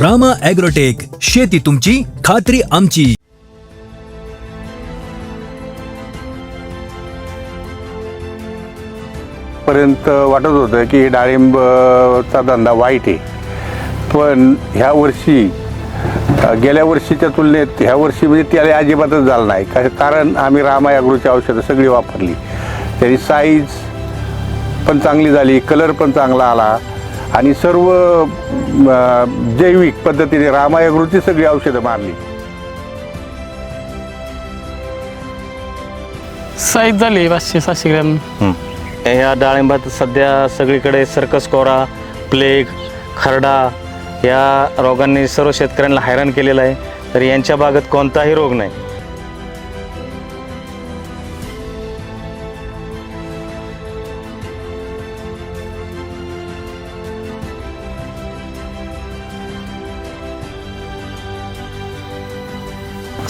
Rama agrotech शेती तुमची खात्री आमची. पर्यंत वाटत होतं की डाळिंबचा धंदा वाईट आहे. पण ह्या वर्षी गेल्या वर्षीच्या तुलनेत ह्या वर्षी म्हणजे त्याला अजिबातच झालं नाही. का- कारण आम्ही रामा ॲग्रोची औषधं सगळी वापरली. त्याची साईज पण चांगली झाली कलर पण चांगला आला. आणि सर्व जैविक पद्धतीने रामा ॲग्रोची सगळी औषधं मारली. साईज झाली पाचशे सहाशे ग्रॅम ह्या डाळिंबात सध्या सगळीकडे सर्कस कोरा प्लेग खरडा या रोगांनी सर्व शेतकऱ्यांना हैराण केलेलं आहे. तर यांच्या बागेत कोणताही रोग नाही.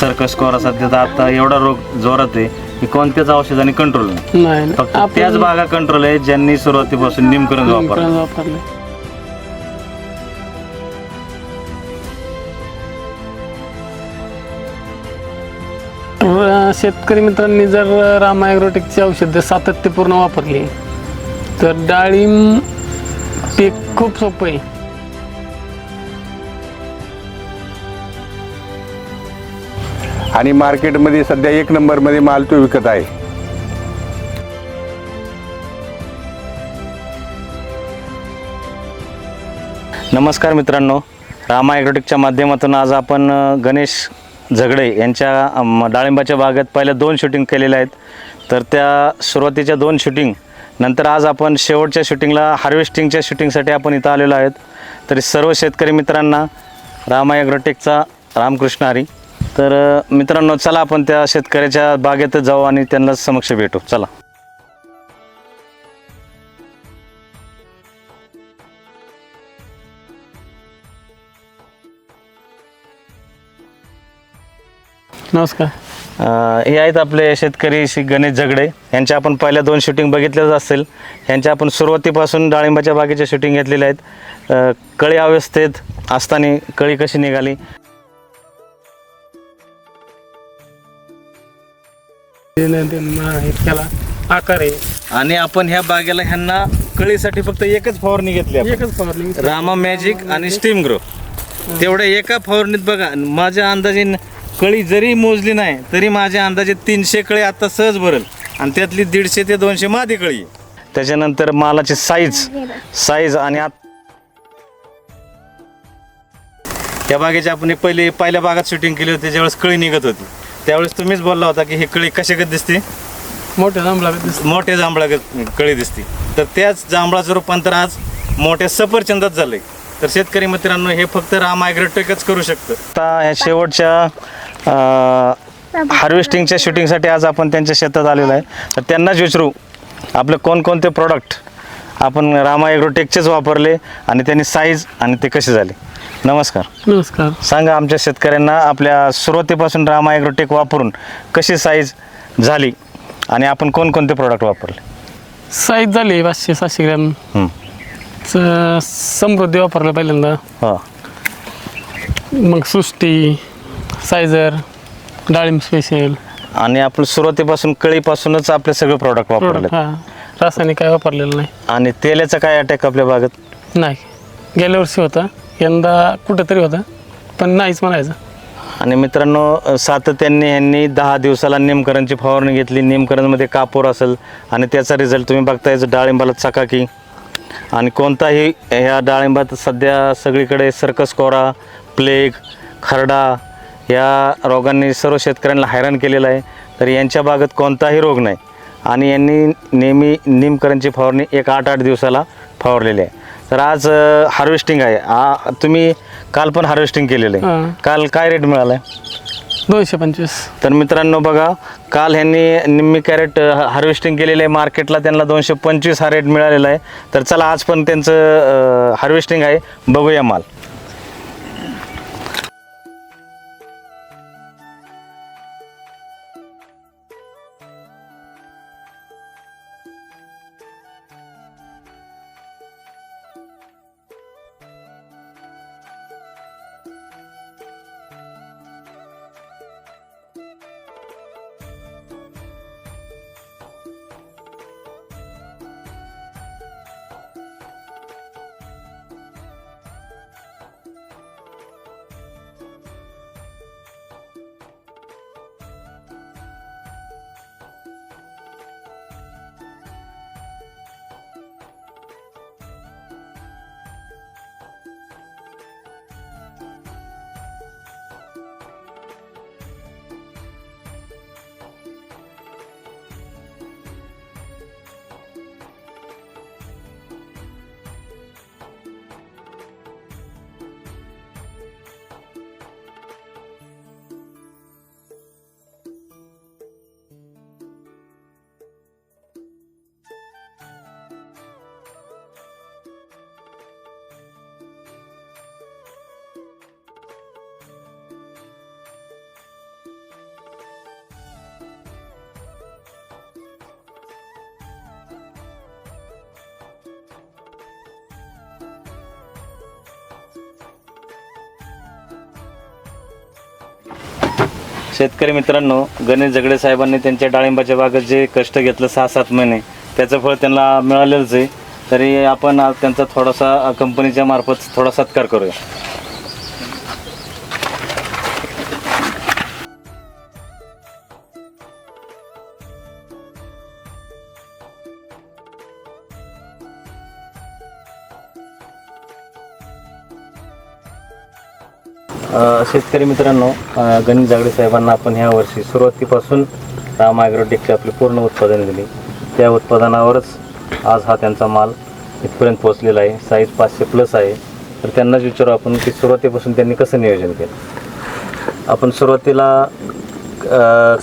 सर्कस कोरा सध्या तर आता एवढा रोग जोरात आहे की कोणत्याच औषधाने कंट्रोल नाही. नाही नाही. फक्त आपण त्याच बागा कंट्रोल आहे ज्यांनी सुरुवातीपासून निमकरण वापर निमकरण वापरले. शेतकरी मित्रांनी जर रामा ॲग्रोटेकची औषधं सातत्यपूर्ण वापरली तर डाळिंब पीक खूप सोपं आहे. आणि मार्केटमध्ये सध्या एक नंबरमध्ये माल तो विकत आहे. नमस्कार मित्रांनो रामा ॲग्रोटेकच्या माध्यमातून आज आपण गणेश झगडे यांच्या डाळिंबाच्या बागेत पहिल्या दोन शूटिंग केलेल्या आहेत. तर त्या सुरुवातीच्या दोन शूटिंग नंतर आज आपण शेवटच्या शूटिंगला हार्वेस्टिंगच्या शूटिंगसाठी आपण इथं आलेलो आहेत. तरी सर्व शेतकरी मित्रांना रामा ॲग्रोटेकचा रामकृष्ण हरी. तर मित्रांनो चला आपण त्या शेतकऱ्याच्या बागेत जाऊ आणि त्यांना समक्ष भेटू. चला. नमस्कार. अ, हे आहेत आपले शेतकरी श्री गणेश झगडे. यांच्या आपण पहिल्या दोन शूटिंग बघितल्याच असेल यांच्या आपण सुरुवातीपासून डाळिंबाच्या बागेच्या शूटिंग घेतलेल्या आहेत. अ, कळी अवस्थेत असताना कळी कशी निघाली? इतक्याला आकार आहे. आणि आपण ह्या बागेला ह्यांना कळीसाठी फक्त एकच फवारणी घेतली आपण. एकच फवारणी रामा मॅजिक आणि स्टीम ग्रो. तेवढ्या एका फवारणीत बघा माझ्या अंदाजे न- कळी जरी मोजली नाही तरी माझ्या अंदाजे तीनशे कळी आता सहज भरल. आणि त्यातली दीडशे ते दोनशे मादी कळी. आहे. त्याच्यानंतर मालाची साईज साईज आणि आत या बागेची आपण एक पहिली पहिल्या बागात शूटिंग केली होती ज्यावेळेस कळी निघत होती. त्यावेळेस तुम्हीच बोलला होता की ही कळी कशागत दिसते? मोठ्या जांभळा दिसत. मोठ्या जांभळागत कळी दिसते. तर त्याच जांभळाचं रूपांतर आज मोठ्या सफरचंदात झालंय. तर शेतकरी मित्रांनो हे फक्त राम ॲग्रोटेकच करू शकतं. आता ह्या शेवटच्या हार्वेस्टिंगच्या शूटिंगसाठी आज आपण त्यांच्या शेतात आलेलो आहे. तर त्यांनाच विचारू आपले कोणकोणते प्रॉडक्ट आपण रामा ॲग्रोटेकचेच वापरले आणि त्यांनी साईज आणि ते कसे झाले. नमस्कार. नमस्कार. सांगा आमच्या शेतकऱ्यांना आपल्या सुरुवातीपासून रामा ॲग्रोटेक वापरून कशी साईज झाली आणि आपण कोणकोणते प्रॉडक्ट वापरले? साईज झाली पाचशे सहाशे ग्रॅम. हं. स- समृद्धी वापरलं पहिल्यांदा. हो. मग सृष्टी सायझर डाळिंब स्पेशल आणि आपण सुरुवातीपासून कळीपासूनच आपले सगळे प्रॉडक्ट वापरले हा. रासायनिक काय वापरलेलं नाही. आणि तेलाचा काय अटॅक आपल्या बागेत नाही. गेल्या वर्षी होता. यंदा कुठंतरी होता पण नाहीच म्हणायचं. आणि मित्रांनो सातत्याने यांनी दहा दिवसाला नेमकरणची फवारणी घेतली. निमकरणमध्ये कापूर असेल आणि त्याचा रिझल्ट तुम्ही बघताय जो डाळिंबाला चकाकी. आणि कोणताही ह्या डाळिंबात सध्या सगळीकडे सर्कस कोरा प्लेग खरडा या रोगांनी सर्व शेतकऱ्यांना हैराण केलेलं आहे. तर यांच्या बागेत कोणताही रोग नाही. आणि यांनी नेहमी निमकरणची फवारणी एक आठ आठ दिवसाला फवारलेली आहे. तर आज हार्वेस्टिंग आहे. आ, तुम्ही काल पण हार्वेस्टिंग केलेलं आहे. हां. काल काय रेट मिळाला आहे दोनशे पंचवीस. तर मित्रांनो बघा काल ह्यांनी निम्मी कॅरेट हार्वेस्टिंग केलेलं आहे. मार्केटला त्यांना दोनशे पंचवीस हा रेट मिळालेला आहे. तर चला आज पण त्यांचं हार्वेस्टिंग आहे. बघूया माल. शेतकरी मित्रांनो गणेश झगडे साहेबांनी त्यांच्या डाळिंबाच्या बागेत जे कष्ट घेतलं सहा सात महिने त्याचं फळ त्यांना मिळालेलंच आहे. तरी आपण त्यांचा थोडासा कंपनीच्या मार्फत थोडा सत्कार करूया. शेतकरी मित्रांनो अ, गणेश जागडे साहेबांना आपण ह्या वर्षी सुरुवातीपासून राम ॲग्रोटेकची आपली पूर्ण उत्पादन दिली. त्या उत्पादनावरच आज हा त्यांचा माल इथपर्यंत पोहोचलेला आहे. साईज पाचशे प्लस आहे. तर त्यांनाच विचारू आपण की सुरुवातीपासून त्यांनी कसं नियोजन केलं? आपण सुरुवातीला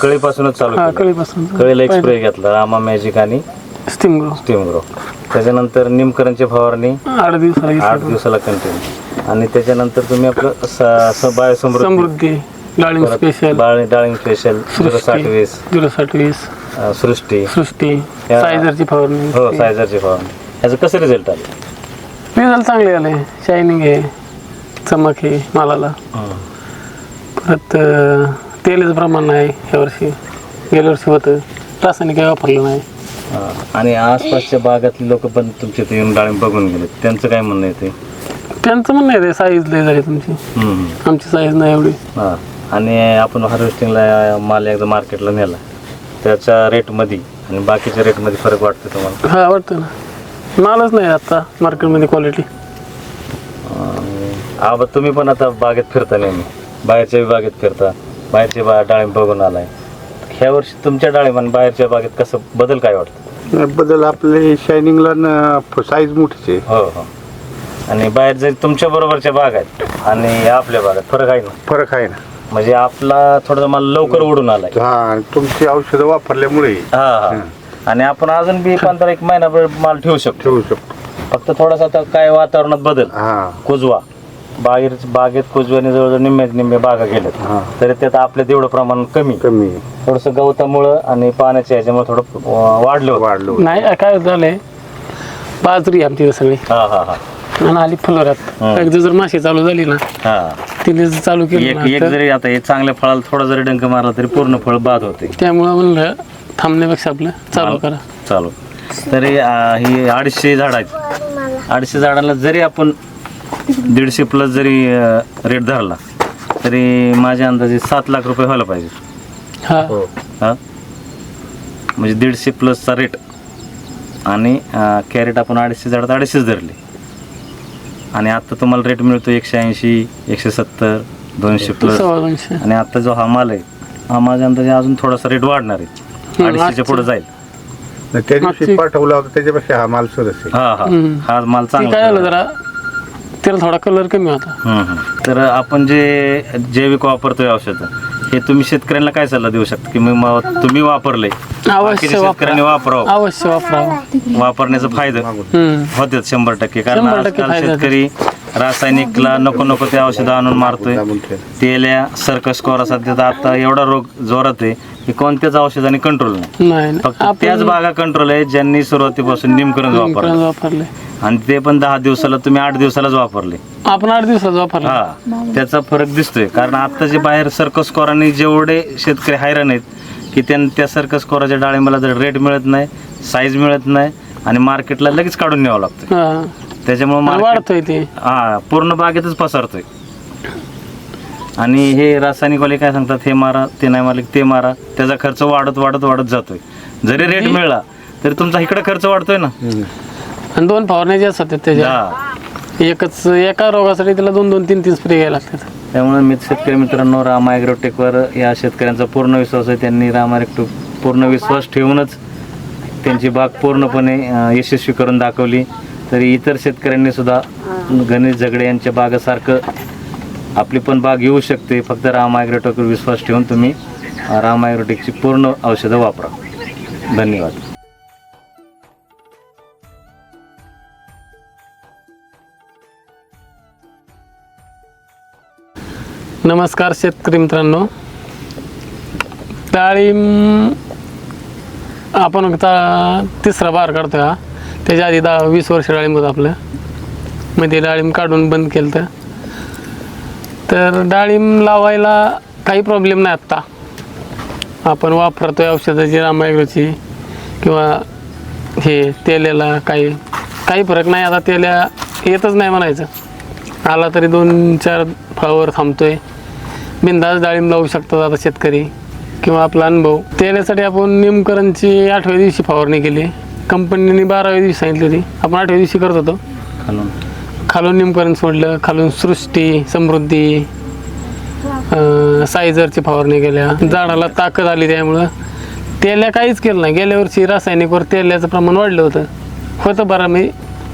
कळीपासूनच चालू केलं. कळीपासून. कळीला एक स्प्रे घेतला रामा मॅजिक आणि स्टीम ग्रो स्टीम ग्रो त्याच्यानंतर निमकरणची फवारणी आठ दिवसाला आठ दिवसाला कंटिन्यू आणि त्याच्यानंतर तुम्ही आपलं स- स- बायोसमृद्धी. समृद्धी डाळिंब स्पेशल डाळिंग डाळिंग स्पेशल झिरो साठ सृष्टी वीस. झिरो साठ वीस. अं, सृष्टी. सृष्टी या- सायझरची फवारणी. हो सायझरची फवारणी. ह्याचं कसं रिझल्ट आले? रिझल्ट चांगले आले. शायनिंग आहे चमक आहे मालाला. परत अं, तेलाचं प्रमाण नाही ह्या वर्षी. गेल्या वर्षी होतं. रासायनिक काही वापरलं नाही. हां. आणि आसपासच्या भागातली लोक पण तुमच्या इथे येऊन डाळिंब बघून गेले त्यांचं काय म्हणणं आहे ते? त्यांचं म्हणणं आहे साईज लय झाली तुमची. हम्म. आमची साईज नाही एवढी. हां. आणि आपण हार्वेस्टिंगला माल एकदा मार्केटला नेला. त्याच्या रेटमध्ये आणि बाकीच्या रेटमध्ये फरक वाटतो तुम्हाला? हा वाटतं ना. मालच नाही आता मार्केटमध्ये क्वालिटी अं, आबा तुम्ही पण आता बागेत फिरता नेहमी. बाहेरच्या बी बागेत फिरता. बाहेरच्या बा डाळिंब बघून आलाय. ह्या वर्षी तुमच्या डाळिंब आणि बाहेरच्या बागेत कसं बदल काय वाटतं बदल आपले शायनिंगला साईज मोठीच आहे. हो हो. आणि बाहेर जरी तुमच्या बरोबरच्या बाग आहेत आणि आपल्या बागात फरक आहे ना? फरक आहे ना. म्हणजे आपला थोडा मला लवकर उडून आलाय. हा आणि तुमची औषधं वापरल्यामुळे. हा हा. आणि आपण अजून बी पंधरा एक महिनाभर माल ठेवू शकतो. ठेवू शकतो. फक्त थोडासा आता काय वातावरणात बदल. हा. कुजवा. बाहेर बागेत कुजव्याने जवळजवळ निम्मे निम्मे बागा गेल्यात. हा. तरी त्यात आपल्या तेवढं प्रमाण कमी. कमी. थोडंसं गवतामुळं आणि पाण्याच्या ह्याच्यामुळे थोडं अं, वाढलं होतं. वाढलो नाही काय झालंय? बाजरी आमची सगळी. हा हा हा. आणि आली फुलोऱ्यात हं. एकदा जर माशी चालू झाली ना हा. तिने जर चालू केली एक ना एक तर जरी आता हे चांगल्या फळाला थोडा जरी डंक मारला तरी पूर्ण फळ बाद होते. त्यामुळं म्हणलं थांबण्यापेक्षा आपलं चालू करा. चालू. तरी ही अडीचशे झाड आहेत. अडीचशे झाडाला जरी आपण दीडशे प्लस जरी रेट धरला तरी माझ्या अंदाजे सात लाख रुपये व्हायला पाहिजे. हा. हा. म्हणजे दीडशे प्लसचा रेट आणि कॅरेट आपण अडीचशे झाडात अडीचशेच धरले. आणि आता तुम्हाला रेट मिळतो एकशे ऐंशी एकशे सत्तर दोनशे प्लस सव्वा दोनशे आणि आता जो हा माल आहे हा माझ्या अंदाजे अजून थोडासा रेट वाढणार आहे. अडीचशेच्या पुढे जाईल. त्या दिवशी मागची- पाठवला होता त्याच्यापेक्षा हा माल सरस आहे हा हा. हा माल ते काय चांगला झालं जरा त्याला थोडा कलर कमी होता. हम्म, हम्म. तर आपण जे जैविक वापरतोय औषध हे तुम्ही शेतकऱ्यांना काय सल्ला देऊ शकता की मी म- तुम्ही वापरले? अवश्य शेतकऱ्यांनी वापरा. वापरावं. अवश्य वापरावं वापरण्याचा फायदा हम्म. होतेच शंभर टक्के. कारण शंभर टक्के आजकाल फायदा होतो. शेतकरी रासायनिकला नको नको ते औषधं आणून मारतोय. तेल्या सर्कस कोरा सध्या तर आता एवढा रोग जोरात आहे की कोणत्याच औषधाने कंट्रोल नाही. फक्त आपण त्याच बागा कंट्रोल आहे ज्यांनी सुरुवातीपासून निमकरण वापरलं. वापरले आणि ते पण दहा दिवसाला तुम्ही आठ दिवसालाच वापरले. आपण आठ दिवसात वापरले. हा त्याचा फरक दिसतोय. कारण आता जे बाहेर सर्कस कोराने जेवढे शेतकरी हैराण आहेत की त्यां त्या सर्कस कोराच्या डाळिंबाला जर रेट मिळत नाही साईज मिळत नाही आणि मार्केटला लगेच काढून न्यावं लागतं हा. त्याच्यामुळे आणि वाढतोय ते. हा पूर्ण बागेतच पसरतोय. आणि हे रासायनिकवाले काय सांगतात? हे मारा ते नाही मारले ते मारा. त्याचा खर्च वाढत वाढत वाढत जातोय. जरी रेट मिळाला तरी तुमचा इकडे खर्च वाढतोय ना. आणि दोन फवारण्या ज्या असतात त्याच्या. हा. एकच एका रोगासाठी त्याला दोन दोन तीन तीन स्प्रे घ्यायला लागतात. त्यामुळे मी शेतकरी मित्रांनो राम ॲग्रोटेकवर या शेतकऱ्यांचा पूर्ण विश्वास आहे. त्यांनी राम ॲग्रोटेक पूर्ण विश्वास ठेवूनच त्यांची बाग पूर्णपणे अं, यशस्वी करून दाखवली. तरी इतर शेतकऱ्यांनी सुद्धा गणेश झगडे यांच्या बागासारखं आपली पण बाग येऊ शकते. फक्त राम ॲग्रोटेकवर विश्वास ठेवून तुम्ही अं, राम ॲग्रोटेकची पूर्ण औषधं वापरा. धन्यवाद. नमस्कार शेतकरी मित्रांनो. डाळिंब आपण आता तिसरा बार काढतोय हा. त्याच्या आधी दहा वीस वर्ष डाळिंब होतं आपलं. मध्ये डाळिंब काढून बंद केलं तर तर डाळिंब लावायला काही प्रॉब्लेम नाही आत्ता. आपण वापरतोय औषधाची रामायग्रोची किंवा हे तेल्याला काही काही फरक नाही. आता तेल्या येतच नाही म्हणायचं. आला तरी दोन चार फळावर थांबतोय. बिंदास डाळिंब लावू शकतात आता शेतकरी किंवा आपला अनुभव. तेल्यासाठी आपण निमकरणची आठव्या दिवशी फवारणी केली. कंपनीने बाराव्या दिवशी सांगितली होती. आपण आठव्या दिवशी करत होतो. खालून. खालून निमकरण सोडलं. खालून सृष्टी समृद्धी सायझरची फवारणी केल्या. झाडाला ताकद आली त्यामुळं. तेल्या काहीच केलं नाही. गेल्या वर्षी रासायनिकवर तेल्याचं प्रमाण वाढलं होतं. होतं बरं मी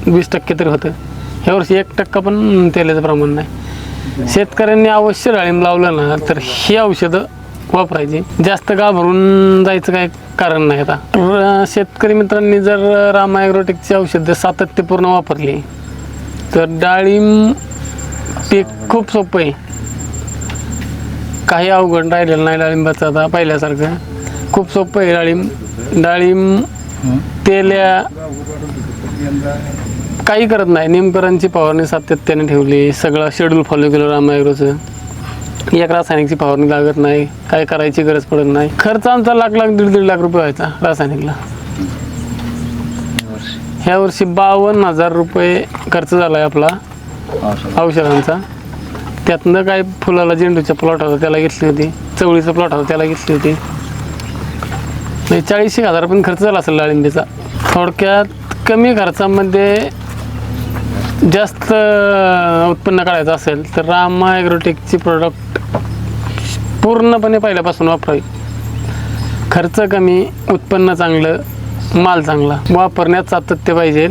वीस टक्के तरी होतं. ह्या वर्षी एक टक्का पण तेलाचं प्रमाण नाही. शेतकऱ्यांनी अवश्य डाळिंब लावलं ना तर ही औषधं वापरायची. जास्त घाबरून जायचं काय कारण नाही आता. शेतकरी मित्रांनी जर रामा ॲग्रोटेकची औषधं सातत्यपूर्ण वापरली तर डाळिंब पीक खूप सोपं आहे. काही अवघड राहिलेलं नाही डाळिंबाचं आता पहिल्यासारखं. खूप सोपं आहे डाळिंब. डाळिंब तेल्या काही करत नाही. निमकरांची फवारणी सातत्याने ठेवली. सगळं शेड्यूल फॉलो केलं रामायग्रोचं. एक रासायनिकची फवारणी लागत नाही. काय करायची गरज पडत नाही. खर्च आमचा लाख लाख दीड दीड लाख रुपये व्हायचा रासायनिकला. ह्या वर्षी बावन्न हजार रुपये खर्च झाला आहे आपला औषधांचा. त्यातनं काय फुलाला झेंडूच्या प्लॉट होता त्याला घेतली होती. चवळीचा प्लॉट होता त्याला घेतली होती. म्हणजे चाळीस एक हजार पण खर्च झाला असेल डाळिंबीचा. थोडक्यात कमी खर्चामध्ये जास्त उत्पन्न काढायचं असेल तर रामा ॲग्रोटेकची प्रोडक्ट पूर्णपणे पहिल्यापासून वापरावी. खर्च कमी उत्पन्न चांगलं माल चांगला. वापरण्यात सातत्य पाहिजे.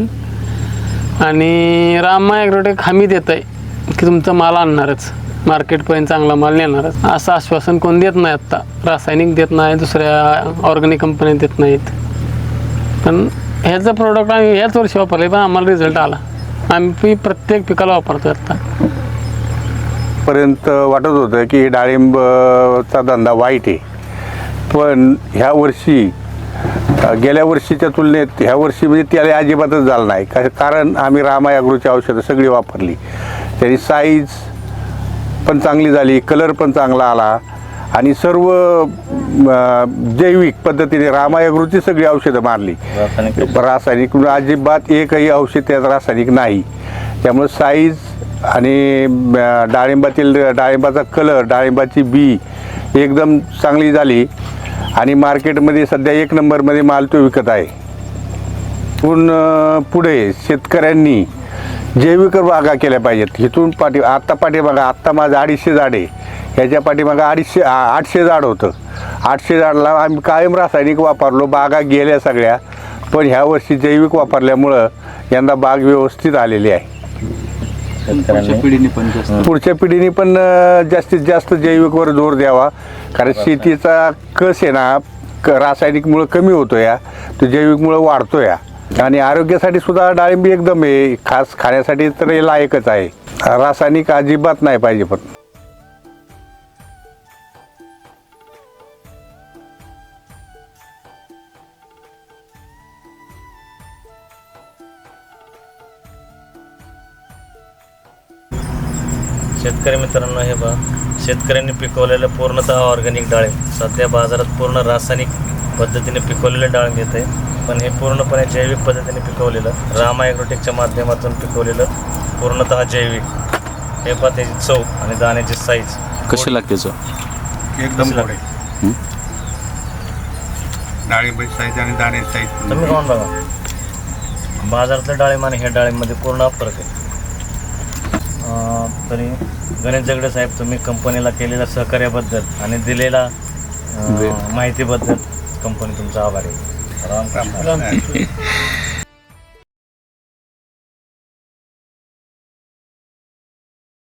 आणि रामा ॲग्रोटेक हमी देत आहे की तुमचा माल आणणारच. मार्केटपर्यंत चांगला माल नेणारच. असं आश्वासन कोण देत नाही आत्ता. रासायनिक देत नाही दुसऱ्या ऑर्गॅनिक कंपन्या देत नाहीत. पण ह्याचं प्रोडक्ट आम्ही ह्याच वर्षी वापरले पण आम्हाला रिझल्ट आला. आम्ही प्रत्येक पिकाला वापरतो आता. पर्यंत वाटत होतं की डाळिंबचा धंदा वाईट आहे. पण ह्या वर्षी अ, गेल्या वर्षीच्या तुलनेत ह्या वर्षी म्हणजे त्याला अजिबातच झालं नाही. का- कारण आम्ही रामा अग्रोची औषधं सगळी वापरली. त्याची साईज पण चांगली झाली कलर पण चांगला आला. आणि सर्व जैविक पद्धतीने रामा अग्रोची सगळी औषधं मारली. रासायनिक रासायनिक अजिबात एकही औषध त्यात रासायनिक नाही. त्यामुळे साईज आणि डाळिंबातील डाळिंबाचा कलर डाळिंबाची बी एकदम चांगली झाली. आणि मार्केटमध्ये सध्या एक नंबरमध्ये माल तो विकत आहे. पण पुढे शेतकऱ्यांनी जैविक बागा केल्या पाहिजेत. इथून पाठी आत्ता पाठीमागं आत्ता माझं अडीचशे झाड. आहे ह्याच्या पाठीमागं अडीचशे आठशे झाड होतं. आठशे झाडला आम्ही कायम रासायनिक वापरलो बागा गेल्या सगळ्या पण ह्या वर्षी जैविक वापरल्यामुळं यंदा बाग व्यवस्थित आलेली आहे. पुढच्या पिढीने पण जास्तीत जास्त जैविकवर जोर द्यावा. कारण शेतीचा कस आहे ना क रासायनिकमुळं कमी होतो या तो जैविकमुळं वाढतो या आणि आरोग्यासाठी सुद्धा डाळिंबी एकदम आहे. खास खाण्यासाठी तर हे लायकच आहे. रासायनिक अजिबात नाही पाहिजे पण. शेतकरी मित्रांनो हे बघा. शेतकऱ्यांनी पिकवलेलं पूर्णतः ऑर्गॅनिक डाळिंब सध्या बाजारात पूर्ण रासायनिक पद्धतीने पिकवलेलं डाळिंब येत आहे. पण हे पूर्णपणे जैविक पद्धतीने पिकवलेलं रामा ॲग्रोटेकच्या माध्यमातून पिकवलेलं पूर्णतः जैविक. हे पहा त्याची चव आणि दाण्याची साईज कशी लागते चव? एकदम गोड आहे. डाळिंबाची साईज आणि दाण्याची साईज तुम्ही खाऊन बघा. बाजारातल्या डाळिंब आणि ह्या डाळिंबमध्ये पूर्ण फरक आहे. तरी गणेश जगडे साहेब तुम्ही कंपनीला केलेल्या सहकार्याबद्दल आणि दिलेल्या अं, माहितीबद्दल कंपनी तुमचा आभारी आहे. रामकृष्ण